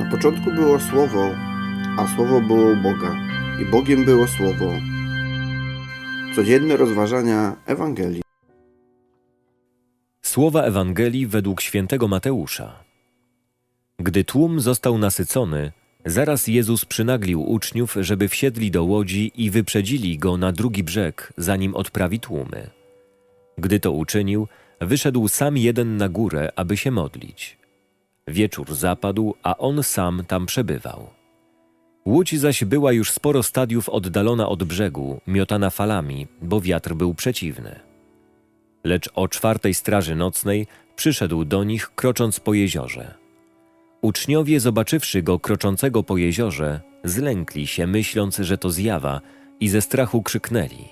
Na początku było Słowo, a Słowo było u Boga, i Bogiem było Słowo. Codzienne rozważania Ewangelii. Słowa Ewangelii według świętego Mateusza. Gdy tłum został nasycony, zaraz Jezus przynaglił uczniów, żeby wsiedli do łodzi i wyprzedzili go na drugi brzeg, zanim odprawi tłumy. Gdy to uczynił, wyszedł sam jeden na górę, aby się modlić. Wieczór zapadł, a on sam tam przebywał. Łódź zaś była już sporo stadiów oddalona od brzegu, miotana falami, bo wiatr był przeciwny. Lecz o czwartej straży nocnej przyszedł do nich, krocząc po jeziorze. Uczniowie, zobaczywszy go kroczącego po jeziorze, zlękli się, myśląc, że to zjawa, i ze strachu krzyknęli.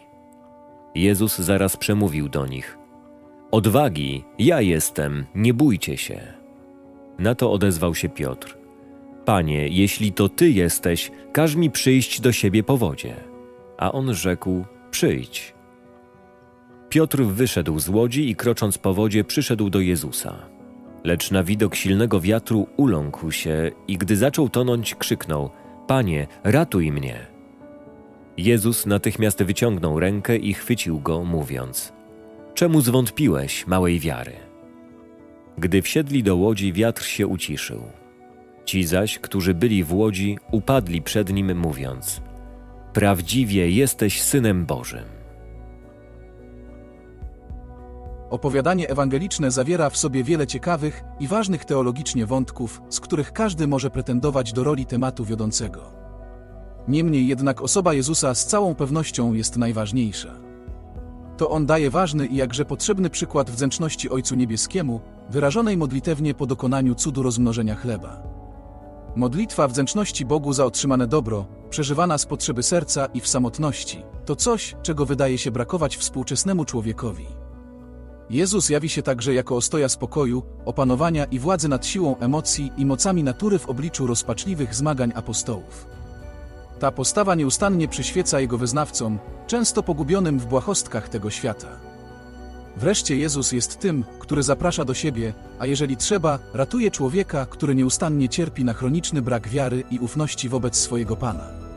Jezus zaraz przemówił do nich: Odwagi, ja jestem, nie bójcie się. Na to odezwał się Piotr: Panie, jeśli to ty jesteś, każ mi przyjść do siebie po wodzie. A on rzekł: Przyjdź. Piotr wyszedł z łodzi i krocząc po wodzie przyszedł do Jezusa. Lecz na widok silnego wiatru uląkł się i gdy zaczął tonąć, krzyknął: Panie, ratuj mnie! Jezus natychmiast wyciągnął rękę i chwycił go, mówiąc: Czemu zwątpiłeś, małej wiary? Gdy wsiedli do łodzi, wiatr się uciszył. Ci zaś, którzy byli w łodzi, upadli przed nim, mówiąc: Prawdziwie jesteś synem Bożym. Opowiadanie ewangeliczne zawiera w sobie wiele ciekawych i ważnych teologicznie wątków, z których każdy może pretendować do roli tematu wiodącego. Niemniej jednak osoba Jezusa z całą pewnością jest najważniejsza. To On daje ważny i jakże potrzebny przykład wdzięczności Ojcu Niebieskiemu, wyrażonej modlitewnie po dokonaniu cudu rozmnożenia chleba. Modlitwa wdzięczności Bogu za otrzymane dobro, przeżywana z potrzeby serca i w samotności, to coś, czego wydaje się brakować współczesnemu człowiekowi. Jezus jawi się także jako ostoja spokoju, opanowania i władzy nad siłą emocji i mocami natury w obliczu rozpaczliwych zmagań apostołów. Ta postawa nieustannie przyświeca jego wyznawcom, często pogubionym w błahostkach tego świata. Wreszcie Jezus jest tym, który zaprasza do siebie, a jeżeli trzeba, ratuje człowieka, który nieustannie cierpi na chroniczny brak wiary i ufności wobec swojego Pana.